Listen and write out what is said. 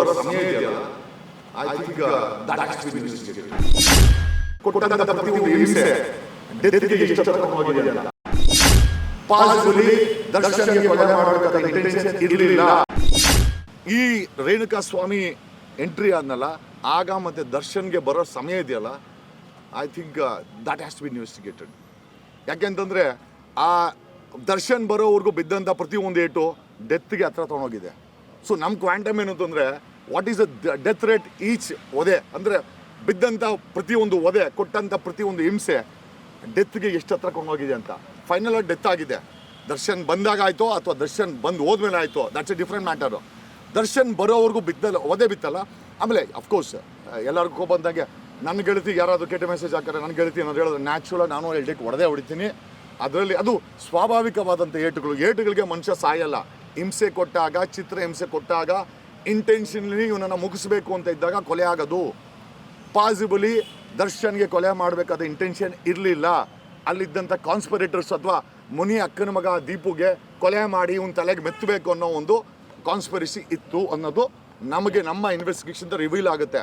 ಬರೋ ಸಮಯ ಇದೆಯಲ್ಲ ಈ ರೇಣುಕಾ ಸ್ವಾಮಿ ಎಂಟ್ರಿ ಆದ್ನಲ್ಲ, ಆಗ ಮತ್ತೆ ದರ್ಶನ್ಗೆ ಬರೋ ಸಮಯ ಇದೆಯಲ್ಲ I think that has to be investigated ಯಾಕೆಂತಂದ್ರೆ, ಆ ದರ್ಶನ್ ಬರೋವರೆಗೂ ಪ್ರತಿ ಒಂದು ಏಟು ಡೆತ್ಗೆ ಹತ್ರ ತಗೊಂಡೋಗಿದೆ. ಸೊ ನಮ್ಮ ಕ್ವಾಂಟಮ್ ಏನು ಅಂತಂದರೆ what is the death rate each ಒದೆ? ಅಂದರೆ ಬಿದ್ದಂಥ ಪ್ರತಿಯೊಂದು ಒದೆ ಕೊಟ್ಟಂಥ ಪ್ರತಿಯೊಂದು ಹಿಂಸೆ ಡೆತ್ಗೆ ಎಷ್ಟು ಹತ್ರ ಕೊಂಡೋಗಿದೆ ಅಂತ. ಫೈನಲ್ ಡೆತ್ ಆಗಿದೆ. ದರ್ಶನ್ ಬಂದಾಗ ಆಯಿತು, ಅಥವಾ ದರ್ಶನ್ ಬಂದು ಹೋದ್ಮೇಲೆ ಆಯಿತು that's a different matter Darshan ಬರೋವರೆಗೂ ಬಿದ್ದಲ್ಲ, ಒದೆ ಬಿತ್ತಲ್ಲ. ಆಮೇಲೆ ಅಫ್ಕೋರ್ಸ್ ಎಲ್ಲರಿಗೂ ಬಂದಂಗೆ ನನ್ನ ಗೆಳತಿ ಯಾರಾದರೂ ಕೆಟ್ಟ ಮೆಸೇಜ್ ಹಾಕಾರೆ ನನ್ನ ಗೆಳತಿ ಅನ್ನೋದು ಹೇಳಿದ್ರೆ ನ್ಯಾಚುರಲ್ ನಾನು ಎಲ್ಡಿಗೆ ಒಡೆದೇ ಹೊಡಿತೀನಿ. ಅದರಲ್ಲಿ ಅದು ಸ್ವಾಭಾವಿಕವಾದಂಥ ಏಟುಗಳು. ಏಟುಗಳಿಗೆ ಮನುಷ್ಯ ಸಾಯಲ್ಲ. ಹಿಂಸೆ ಕೊಟ್ಟಾಗ, ಚಿತ್ರ ಹಿಂಸೆ ಕೊಟ್ಟಾಗ ಇಂಟೆನ್ಷನ್ಲಿ ಇವನನ್ನು ಮುಗಿಸ್ಬೇಕು ಅಂತ ಇದ್ದಾಗ ಕೊಲೆ ಆಗೋದು. ಪಾಸಿಬಲಿ ದರ್ಶನ್ಗೆ ಕೊಲೆ ಮಾಡಬೇಕಾದ ಇಂಟೆನ್ಷನ್ ಇರಲಿಲ್ಲ. ಅಲ್ಲಿದ್ದಂಥ ಕಾನ್ಸ್ಪರೇಟರ್ಸ್ ಅಥವಾ ಮುನಿ ಅಕ್ಕನ ಮಗ ದೀಪುಗೆ ಕೊಲೆ ಮಾಡಿ ಇವನ್ ತಲೆಗೆ ಮೆತ್ತಬೇಕು ಅನ್ನೋ ಒಂದು ಕಾನ್ಸ್ಪರಿಸಿ ಇತ್ತು ಅನ್ನೋದು ನಮಗೆ ನಮ್ಮ ಇನ್ವೆಸ್ಟಿಗೇಷನ್ ರಿವೀಲ್ ಆಗುತ್ತೆ.